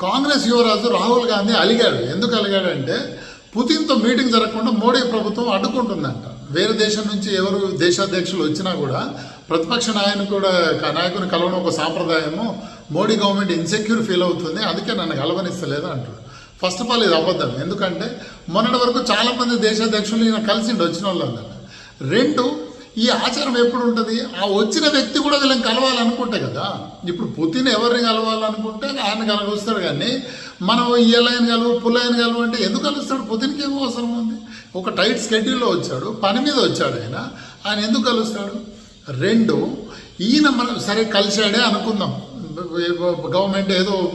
కాంగ్రెస్ యువరాజు రాహుల్ గాంధీ అలిగాడు. ఎందుకు అలిగాడంటే పుతిన్తో మీటింగ్ జరగకుండా మోడీ ప్రభుత్వం అడ్డుకుంటుందంట. వేరే దేశం నుంచి ఎవరు దేశాధ్యక్షులు వచ్చినా కూడా ప్రతిపక్ష నాయకుని కూడా నాయకుని కలవడం ఒక సాంప్రదాయము. మోడీ గవర్నమెంట్ ఇన్సెక్యూర్ ఫీల్ అవుతుంది. అందుకే నన్ను కలవనిస్తలేదు అంటాడు. ఫస్ట్ ఆఫ్ ఆల్ ఇది అబద్ధం. ఎందుకంటే మొన్నటి వరకు చాలామంది దేశాధ్యక్షులు ఈయన కలిసిండు వచ్చిన వాళ్ళు అన్నారు రెండు ఈ ఆచారం ఎప్పుడు ఉంటుంది? ఆ వచ్చిన వ్యక్తి కూడా వీళ్ళని కలవాలనుకుంటే కదా. ఇప్పుడు పుతిన్ ఎవరిని కలవాలనుకుంటే ఆయన కలుస్తాడు కానీ మనం ఈలైన కలువు పుల్లైన కలువు అంటే ఎందుకు కలుస్తాడు? పుతిన్కి ఏమో అవసరం ఉంది. ఒక టైట్ స్కెడ్యూల్లో వచ్చాడు పని మీద వచ్చాడు ఆయన. ఆయన ఎందుకు కలుస్తాడు? రెండు ఈయన మనం సరే కలిశాడే అనుకుందాం. గవర్నమెంట్ ఏదో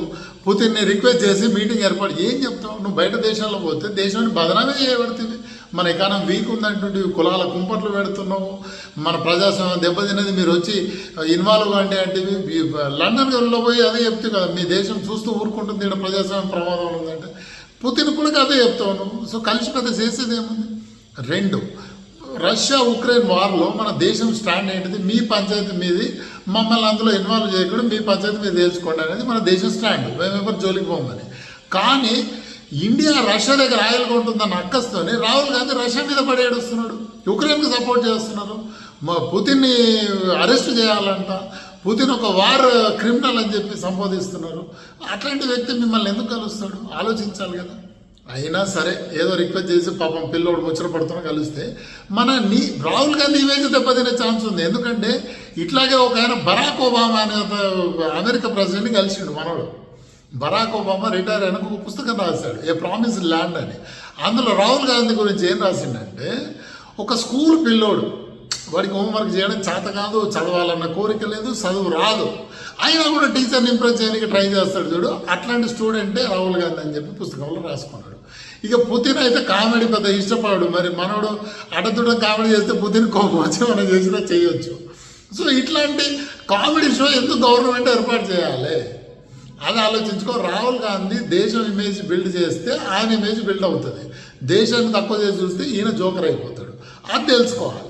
పుతిన్ని రిక్వెస్ట్ చేసి మీటింగ్ ఏర్పాటు ఏం చెప్తావు? నువ్వు బయట దేశాల్లో పోతే దేశాన్ని బదనామే చేయబడుతుంది. మన ఎకానం వీక్ ఉందంటుంటే కులాల కుంపట్లు పెడుతున్నావు. మన ప్రజాస్వామ్యం దెబ్బతిన్నది మీరు వచ్చి ఇన్వాల్వ్ అంటే అంటే లండన్లో పోయి అదే చెప్తే కదా మీ దేశం చూస్తూ ఊరుకుంటుంది ఇక్కడ ప్రజాస్వామ్యం ప్రమాదం ఉందంటే పుతిన్ కూడా అదే చెప్తావు నువ్వు. సో కలిసి పెద్ద చేసేది ఏముంది? రెండు రష్యా ఉక్రెయిన్ వార్లో మన దేశం స్టాండ్ ఏంటిది? మీ పంచాయతీ మీది మమ్మల్ని అందులో ఇన్వాల్వ్ చేయకుండా మీ పంచాయతీ మీరు తెలుసుకోండి అనేది మన దేశం స్టాండ్. మేము జోలికి పోమని. కానీ ఇండియా రష్యా దగ్గర ఆయిల్గా ఉంటుందని అక్కస్తోని రాహుల్ గాంధీ రష్యా మీద పడి ఏడుస్తున్నాడు. యుక్రెయిన్కి సపోర్ట్ చేస్తున్నారు. మా పుతిన్ని అరెస్ట్ చేయాలంట. పుతిన్ ఒక వార్ క్రిమినల్ అని చెప్పి సంబోధిస్తున్నారు. అట్లాంటి వ్యక్తి మిమ్మల్ని ఎందుకు కలుస్తాడు? ఆలోచించాలి కదా. అయినా సరే ఏదో రిక్వెస్ట్ చేసి పాపం పిల్లోడు ముచ్చట పడుతున్నా కలిస్తే మన నీ రాహుల్ గాంధీ ఇమేజ్ దెబ్బతినే ఛాన్స్ ఉంది. ఎందుకంటే ఇట్లాగే ఒక ఆయన బరాక్ ఒబామా అనే అమెరికా ప్రెసిడెంట్ని కలిసిండు మనోడు. బరాక్ ఒబామా రిటైర్ అయినాక ఒక పుస్తకం రాశాడు ఏ ప్రామిస్ ల్యాండ్ అని. అందులో రాహుల్ గాంధీ గురించి ఏం రాసిండంటే ఒక స్కూల్ పిల్లోడు వాడికి హోంవర్క్ చేయడం చేత కాదు చదవాలన్న కోరిక లేదు చదువు రాదు. అయినా కూడా టీచర్ని ఇంప్రెస్ చేయడానికి ట్రై చేస్తాడు చూడు. అట్లాంటి స్టూడెంటే రాహుల్ గాంధీ అని చెప్పి పుస్తకంలో రాసుకున్నాడు. ఇక పుతిన్ అయితే కామెడీ పెద్ద ఇష్టపడు మరి మనోడు అడతుడ కామెడీ చేస్తే పుతిన్ కోపం వచ్చి మనం చేసినా చేయొచ్చు. సో ఇట్లాంటి కామెడీ షో ఎందుకు గవర్నమెంట్ ఏర్పాటు చేయాలి? అది ఆలోచించుకో. రాహుల్ గాంధీ దేశం ఇమేజ్ బిల్డ్ చేస్తే ఆయన ఇమేజ్ బిల్డ్ అవుతుంది. దేశాన్ని తక్కువ చేసి చూస్తే ఈయన జోకర్ అయిపోతాడు. అది తెలుసుకోవాలి.